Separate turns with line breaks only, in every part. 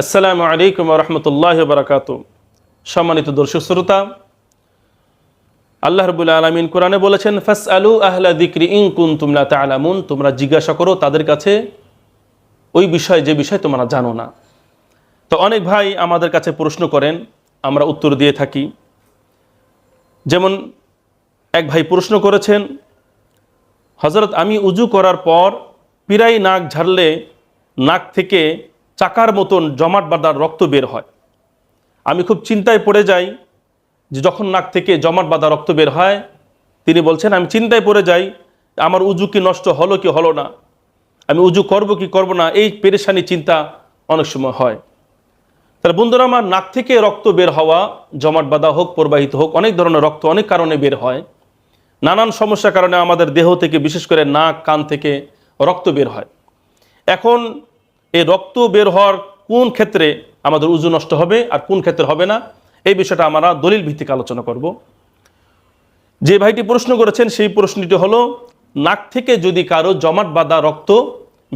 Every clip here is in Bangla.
আসসালামু আলাইকুম রহমতুল্লাহ বারাকাত সম্মানিত দর্শক শ্রোতা, আল্লাহ রবুল্লা আলমিন কোরআনে বলেছেন ফাস আলু আহলা দিক্রি ইং কুন তুমলা তালামুন তোমরা জিজ্ঞাসা করো তাদের কাছে ওই বিষয়, যে বিষয় তোমরা জানো না। তো অনেক ভাই আমাদের কাছে প্রশ্ন করেন, আমরা উত্তর দিয়ে থাকি। যেমন এক ভাই প্রশ্ন করেছেন হজরত আমি উজু করার পর পিরাই নাক ঝাড়লে নাক থেকে চাকার মতন জমাট বাঁধার রক্ত বের হয়। আমি খুব চিন্তায় পড়ে যাই যে যখন নাক থেকে জমাট বাঁধা রক্ত বের হয়, তিনি বলছেন, আমি চিন্তায় পড়ে যাই, আমার উজু কি নষ্ট হলো কি হলো না? আমি উজু করব কি করব না? এই পেরেশানি চিন্তা অনেক সময় হয়। তাহলে বন্ধুরা আমার, নাক থেকে রক্ত বের হওয়া, জমাট বাঁধা হোক, প্রবাহিত হোক, অনেক ধরনের রক্ত অনেক কারণে বের হয়। নানান সমস্যার কারণে আমাদের দেহ থেকে, বিশেষ করে নাক, কান থেকে রক্ত বের হয়। এখন এই রক্ত বের হওয়ার কোন ক্ষেত্রে আমাদের উজু নষ্ট হবে আর কোন ক্ষেত্রে হবে না? এই বিষয়টা আমরা দলিল ভিত্তিক আলোচনা করব। যে ভাইটি প্রশ্ন করেছেন, সেই প্রশ্নটি হলো, নাক থেকে যদি কারও জমাট বাঁধা রক্ত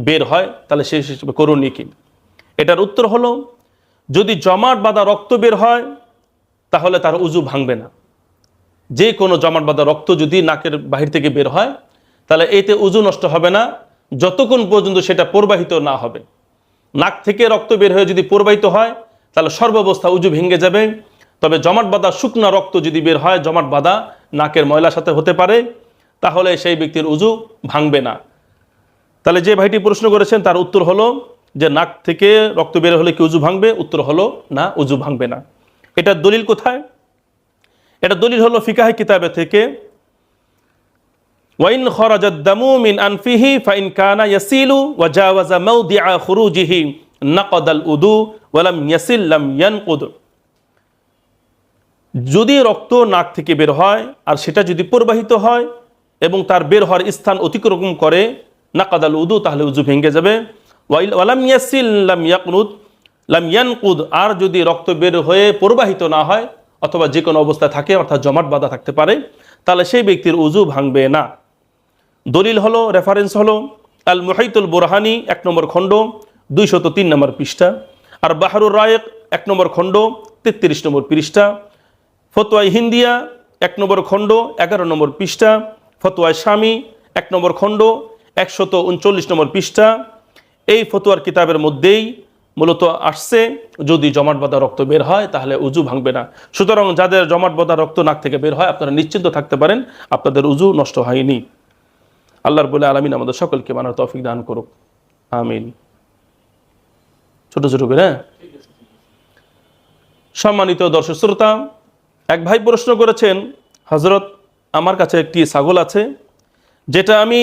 বের হয়, তাহলে সেই হিসেবে করণীয় কি এটার উত্তর হলো, যদি জমাট বাঁধা রক্ত বের হয়, তাহলে তার উজু ভাঙবে না। যে কোনো জমাট বাঁধা রক্ত যদি নাকের বাহির থেকে বের হয়, তাহলে এতে উজু নষ্ট হবে না, যতক্ষণ পর্যন্ত সেটা প্রবাহিত না হবে। নাক থেকে রক্ত বের হয়ে যদি প্রবাহিত হয়, তাহলে সর্বাবস্থা উজু ভেঙে যাবে। তবে জমাট বাঁধা শুকনা রক্ত যদি বের হয়, জমাট বাঁধা নাকের ময়লার সাথে হতে পারে, তাহলে সেই ব্যক্তির উজু ভাঙবে না। তাহলে যে ভাইটি প্রশ্ন করেছেন, তার উত্তর হলো যে নাক থেকে রক্ত বের হলে কি উজু ভাঙবে? উত্তর হলো, না, উজু ভাঙবে না। এটার দলিল কোথায়? এটা দলিল হলো ফিকাহে কিতাবে থেকে ওয়াইন খরাজাদ দামু মিন ইয়ানকুদ। যদি রক্ত নাক থেকে বের হয় আর সেটা যদি প্রবাহিত হয় এবং তার বের হওয়ার স্থান অতিক্রম করে নাকাদাল উদু, তাহলে উজু ভেঙে যাবে। আর যদি রক্ত বের হয়ে প্রবাহিত না হয় অথবা যে কোনো অবস্থায় থাকে অর্থাৎ জমাট বাঁধা থাকতে পারে, তাহলে সেই ব্যক্তির উজু ভাঙবে না। দলিল হলো রেফারেন্স হলো আল মুহাইতুল বোরহানি এক নম্বর খণ্ড, দুইশত তিন নম্বর পৃষ্ঠা, আর বাহারুর রায়েক এক নম্বর খণ্ড, তেত্রিশ নম্বর পৃষ্ঠা, ফতোয়াই হিন্দিয়া এক নম্বর খণ্ড, এগারো নম্বর পৃষ্ঠা, ফতোয়াই স্বামী এক নম্বর খণ্ড, একশত উনচল্লিশ নম্বর পৃষ্ঠা। এই ফতোয়ার কিতাবের মধ্যেই মূলত আসছে, যদি জমাট বাঁধা রক্ত বের হয়, তাহলে উজু ভাঙবে না। সুতরাং যাদের জমাট বাঁধা রক্ত নাক থেকে বের হয়, আপনারা নিশ্চিন্ত থাকতে পারেন, আপনাদের উজু নষ্ট হয়নি। আল্লাহর বলে আলমিন আমাদের সকলকে মানার তৌফিক দান করুক। আমিন। ছোট ছোট করে হ্যাঁ? সম্মানিত দর্শক শ্রোতা, এক ভাই প্রশ্ন করেছেন হজরত আমার কাছে একটি ছাগল আছে, যেটা আমি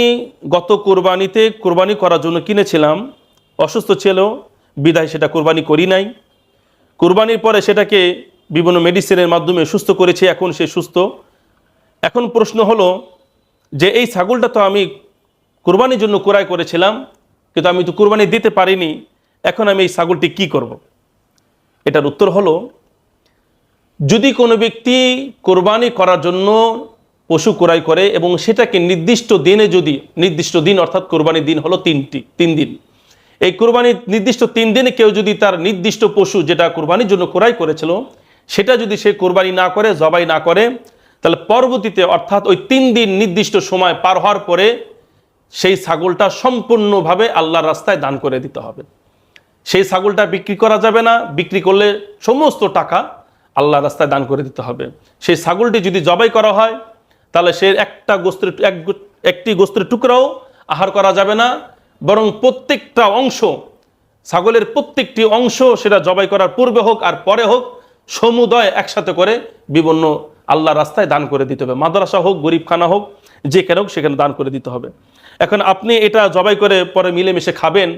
গত কোরবানিতে কোরবানি করার জন্য কিনেছিলাম। অসুস্থ ছিল, বিদায় সেটা কোরবানি করি নাই। কোরবানির পরে সেটাকে বিভিন্ন মেডিসিনের মাধ্যমে সুস্থ করেছি, এখন সে সুস্থ। এখন প্রশ্ন হলো যে এই ছাগলটা তো আমি কোরবানির জন্য ক্রয় করেছিলাম, কিন্তু আমি তো কোরবানি দিতে পারিনি, এখন আমি এই ছাগলটি কি করব। এটার উত্তর হলো, যদি কোনো ব্যক্তি কোরবানি করার জন্য পশু ক্রয় করে এবং সেটাকে নির্দিষ্ট দিনে যদি, নির্দিষ্ট দিন অর্থাৎ কোরবানির দিন হলো তিনটি, তিন দিন এই কোরবানির নির্দিষ্ট তিন দিনে কেউ যদি তার নির্দিষ্ট পশু যেটা কোরবানির জন্য ক্রয় করেছিল, সেটা যদি সে কোরবানি না করে, জবাই না করে তাহলে পরবর্তীতে অর্থাৎ ওই তিন দিন নির্দিষ্ট সময় পার হওয়ার পরে সেই ছাগলটা সম্পূর্ণভাবে আল্লাহর রাস্তায় দান করে দিতে হবে। সেই ছাগলটা বিক্রি করা যাবে না, বিক্রি করলে সমস্ত টাকা আল্লাহ রাস্তায় দান করে দিতে হবে। সেই ছাগলটি যদি জবাই করা হয়, তাহলে সে একটা গোস্তের এক একটি গোস্তের টুকরাও আহার করা যাবে না, বরং প্রত্যেকটা অংশ, ছাগলের প্রত্যেকটি অংশ সেটা জবাই করার পূর্বে হোক আর পরে হোক, সমুদয় একসাথে করে বিভিন্ন আল্লাহ রাস্তায় দান করে দিতে হবে। মাদ্রাসা হোক, গরিবখানা হোক যেখানে হোক সেখানে দান করে দিতে হবে। এখন আপনি এটা জবাই করে পরে মিলেমিশে খাবেন,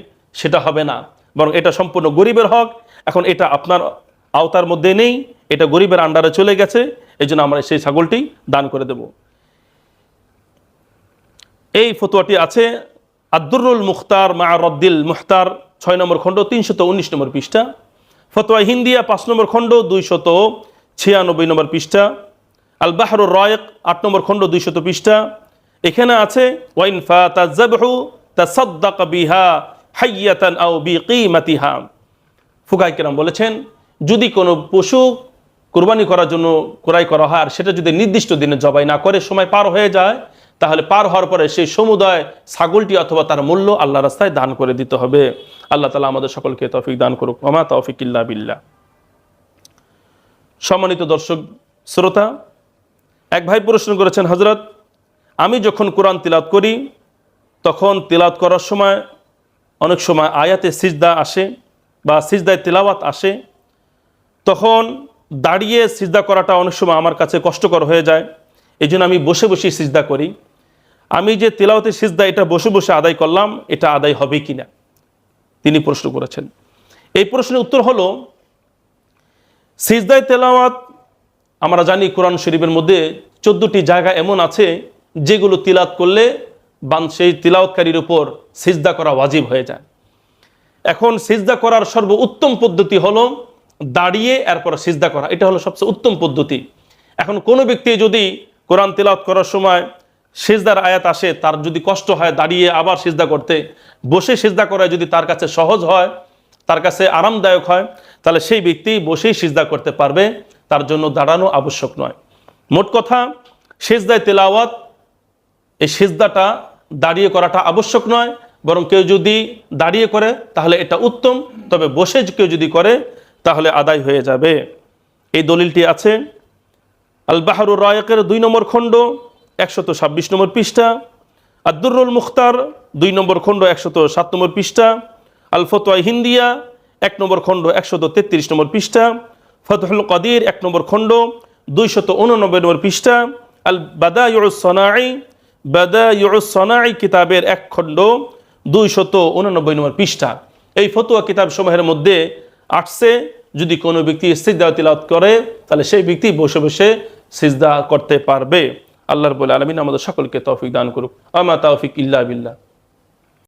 সেটা হবে না। বরং এটা সম্পূর্ণ গরিবের হক। এখন এটা আপনার আওতার মধ্যে নেই, এটা গরিবের আন্ডারে চলে গেছে এই জন্য আমরা সেই ছাগলটি দান করে দেব। এই ফতোয়াটি আছে আব্দুরুল মুখতার মা রদ্দিল মুখতার, ছয় নম্বর খণ্ড, তিনশত উনিশ নম্বর পৃষ্ঠা। ফতোয়া হিন্দিয়া পাঁচ নম্বর খণ্ড, দুইশত ছিয়ানব্বই নম্বর পৃষ্ঠা। আল বাহরুর রয়েক, আট নম্বর খণ্ড, দুইশত পৃষ্ঠা। এখানে আছে, ওয়াইন ফা তাজাবহু তাসাদ্দাক বিহা হাইয়াতান আও বিকিমাতিহা। ফুকাই কেরাম বলেছেন, যদি কোনো পশু কোরবানি করার জন্য ক্রয় করা হয়, আর সেটা যদি নির্দিষ্ট দিনে জবাই না করে, সময় পার হয়ে যায়, তাহলে পার হওয়ার পরে সেই সমুদায় ছাগলটি অথবা তার মূল্য আল্লাহ রাস্তায় দান করে দিতে হবে। আল্লাহ তালা আমাদের সকলকে তৌফিক দান করুক। আমা তৌফিক ইল্লা বিল্লাহ। সম্মানিত দর্শক, শ্রোতা এক ভাই প্রশ্ন করেছেন হজরত আমি যখন কোরআন তিলাত করি, তখন তিলাত করার সময় অনেক সময় আয়াতে সিজদা আসে বা সিজদায় তিলাওয়াত আসে। তখন দাঁড়িয়ে সিজদা করাটা অনেক সময় আমার কাছে কষ্টকর হয়ে যায়। এই জন্য আমি বসে বসে সিজদা করি। আমি যে তিলাওয়াতের সিজদা এটা বসে বসে আদায় করলাম, এটা আদায় হবে কি না? তিনি প্রশ্ন করেছেন। এই প্রশ্নের উত্তর হলো, সিজদায় তেলাওয়াত আমরা জানি কোরআন শরীফের মধ্যে চোদ্দোটি জায়গা এমন আছে যেগুলো তিলাত করলে বান, সেই তিলাওয়াতকারীর উপর সিজদা করা ওয়াজিব হয়ে যায়। এখন সিজদা করার সর্ব উত্তম পদ্ধতি হলো দাঁড়িয়ে এরপর সিজদা করা। এটা হলো সবচেয়ে উত্তম পদ্ধতি। এখন কোনো ব্যক্তি যদি কোরআন তিলাওয়াত করার সময় সিজদার আয়াত আসে, তার যদি কষ্ট হয় দাঁড়িয়ে আবার সিজদা করতে, বসে সিজদা করা যদি তার কাছে সহজ হয়, তার কাছে আরামদায়ক হয়, তাহলে সেই ব্যক্তি বসেই সিজদা করতে পারবে। তার জন্য দাঁড়ানো আবশ্যক নয়। মোট কথা, সেজদায় তেলাওয়াত, এই সেজদাটা দাঁড়িয়ে করাটা আবশ্যক নয়, বরং কেউ যদি দাঁড়িয়ে করে, তাহলে এটা উত্তম। তবে বসে কেউ যদি করে, তাহলে আদায় হয়ে যাবে। এই দলিলটি আছে আল বাহারুর রায়কের দুই নম্বর খণ্ড, একশত ছাব্বিশ নম্বর পৃষ্ঠা আব্দুরুল মুখতার দুই নম্বর খণ্ড, একশত সাত নম্বর পৃষ্ঠা আল ফতোয়া হিন্দিয়া এক নম্বর খণ্ড, একশত তেত্রিশ নম্বর পৃষ্ঠা ফতহুল কদির এক নম্বর খণ্ড, দুইশত উননব্বই নম্বর পৃষ্ঠা, আল বাদা সনাই বাদা সনাই কিতাবের এক খণ্ড, দুইশত উননব্বই নম্বর পৃষ্ঠা। এই ফতুয়া কিতাব সমূহের মধ্যে আসছে, যদি কোনো ব্যক্তি সিজদা তিলাওয়াত করে, তাহলে সেই ব্যক্তি বসে বসে সিজদা করতে পারবে। আল্লাহর বলে আলমিন আমাদের সকলকে তৌফিক দান করুক। আমা তৌফিক ইল্লা বিল্লাহ।